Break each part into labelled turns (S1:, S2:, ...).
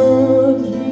S1: todos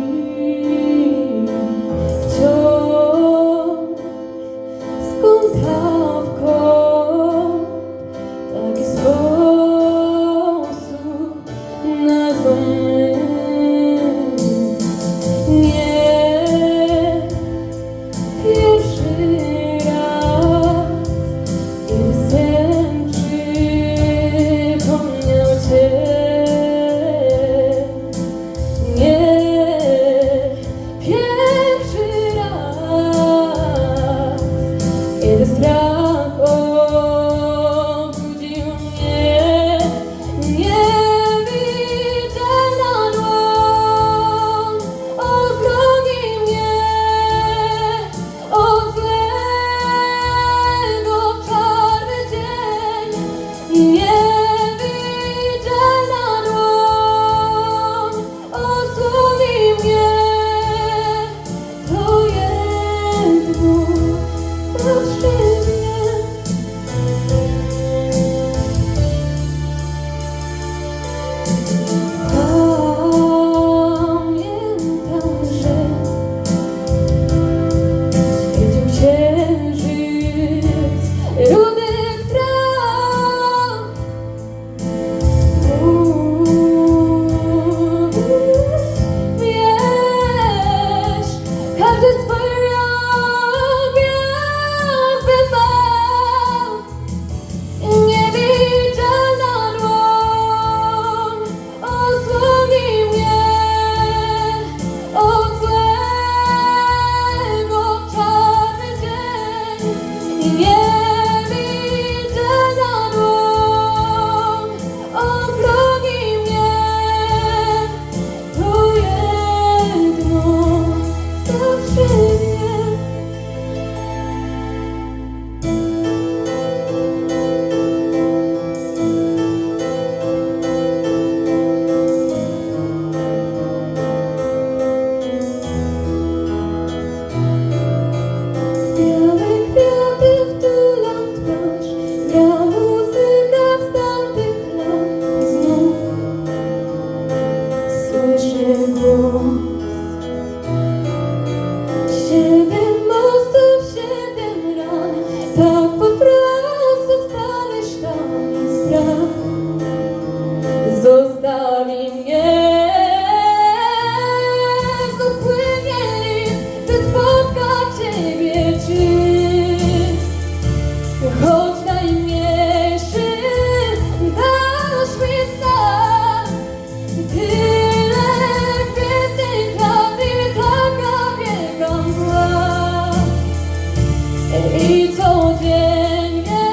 S1: i codziennie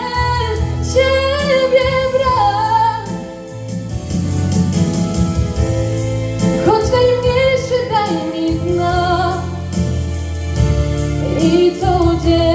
S1: Ciebie brak. Choć najmniejszy daj mi znak i codziennie